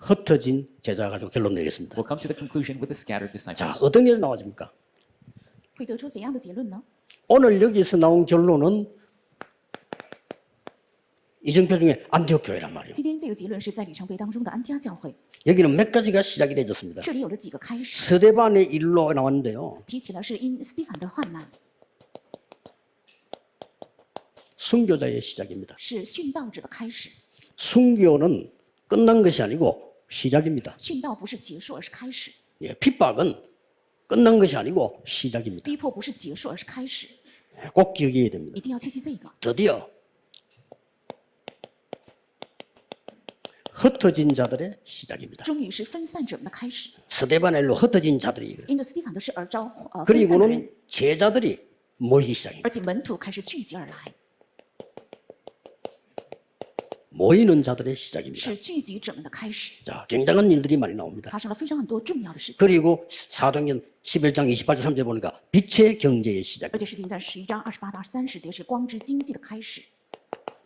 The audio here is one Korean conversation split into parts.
흩어진 제자 가지고 결론 내겠습니다. We'll come to the conclusion with the scattered 자, disciples. 어떤 게 나와집니까? 会得出怎样的结论呢？ 오늘 여기서 나온 결론은 이정표 중에 안티옥 교회란 말이에요. 今天这个结论是在里程碑当中的安提阿教会， 여기는 몇 가지가 시작이 되졌습니다. 这里有了几个开始， 서대반의 일로 나왔는데요. 提起了是因斯蒂凡的患难， 순교자의 시작입니다. 是殉道者的开始。 순교는 끝난 것이 아니고 시작입니다. 殉道不是结束，而是开始； 예, 핍박은 끝난 것이 아니고 시작입니다. 逼迫不是结束，而是开始。 예, 꼭 기억해야 됩니다. 一定要切记这个。 드디어 흩어진 자들의 시작입니다. 终于是分散者们的开始。 스데반엘로 흩어진 자들이 그랬어요. 因着斯蒂凡的是而招呃分散的人 그리고는 ， 제자들이 모이기 시작합니다. 而且门徒开始聚集而来， 모이는 자들의 시작입니다. 是聚集者们的开始。 자, 굉장한 일들이 많이 나옵니다. 发生了非常很多重要的事情， 그리고 사도행전 11장 28절 3절 보니까 빛의 경제의 시작. 而且是停在十一章二十八到二十三十节是光之经济的开始，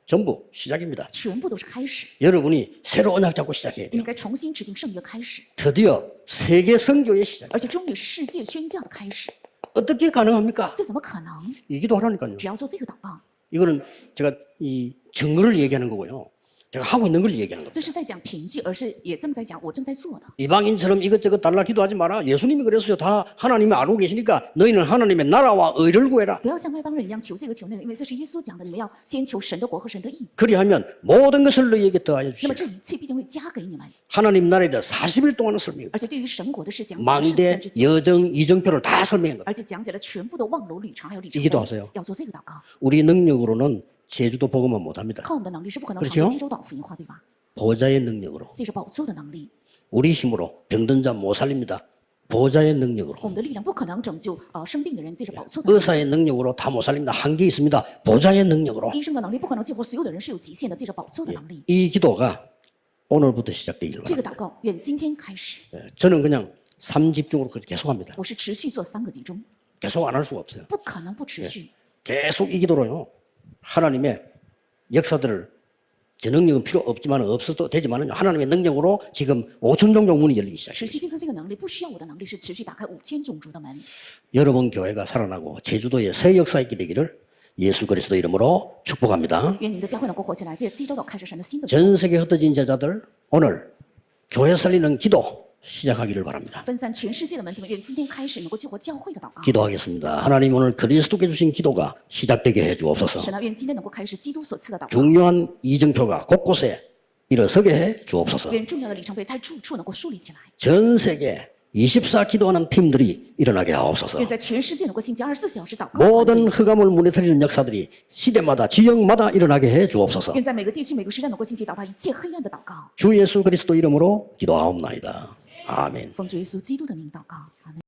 전부 시작입니다. 全部都是开始。 여러분이 새로 언약 잡고 시작해야 应 돼요. 该重新指定圣约开始， 드디어 세계 선교의 시작. 而且终于是世界宣教的开始。 어떻게 가능합니까? 这怎么可能？ 이기도 하라니까요. 只要做这个祷告， 이거는 제가 이 증거를 얘기하는 거고요. 제가 하고 있는 걸 얘기하는 겁니다. 这是在讲凭据，而是也这么在讲我正在做的。 이방인처럼 이것저것 달라 기도하지 마라. 예수님이 그랬어요. 다 하나님이 알고 계시니까 너희는 하나님의 나라와 의를 구해라. 不要像外邦人一样求这个求那个，因为这是耶稣讲的，你们要先求神的国和神的义， 그리하면 모든 것을 너희에게 더하여 那 주시라. 么这一切必定会加给你们。 하나님 나라에 대해 40일 동안은 설명. 而且对于神国的事讲解了十字 망대, 架之前， 여정, 이정표를 다 설명한 겁니다. 而且讲解了全部的望楼旅程还有里程 이기도 碑 하세요 要做这个祷告， 우리 능력으로는 제주도 복음만 못합니다. 靠我们的能力是不可能 그렇죠 传接济州岛福音化，对吧？ 보좌의 능력으로. 这是宝座的能力， 우리 힘으로 병든 자 못 살립니다. 보좌의 능력으로. 我们的力量不可能拯救呃生病的人，这是宝座的能力。 의사의 능력으로 다 못 살립니다. 한계 있습니다. 보좌의 능력으로. 医生的能力不可能救活所有的人，是有极限的，这是宝座的能力。 이 기도가 오늘부터 시작되기를 这 바랍니다. 个祷告愿今天开始， 예, 저는 그냥 삼집중으로 그렇게 계속합니다. 我是持续做三个集中， 계속 안 할 수가 없어요. 不可能不持续。 계속 이 기도로요. 하나님의 역사들을 제 능력은 필요 없지만 없어도 되지만 하나님의 능력으로 지금 5천 종족 문이 열리기 시작했습니다. 여러분 교회가 살아나고 제주도의 새 역사 있게 되기를 예수 그리스도 이름으로 축복합니다. 전 세계 흩어진 제자들 오늘 교회 살리는 기도 시작하기를 바랍니다. 기도하겠습니다. 하나님 오늘 그리스도께 주신 기도가 시작되게 해 주옵소서. 중요한 이정표가 곳곳에 일어서게 해 주옵소서. 전 세계 24 기도하는 팀들이 일어나게 하옵소서. 모든 흑암을 무너뜨리는 역사들이 시대마다 지역마다 일어나게 해 주옵소서. 주 예수 그리스도 이름으로 기도하옵나이다. 阿门.奉主耶稣基督的名祷告，阿门。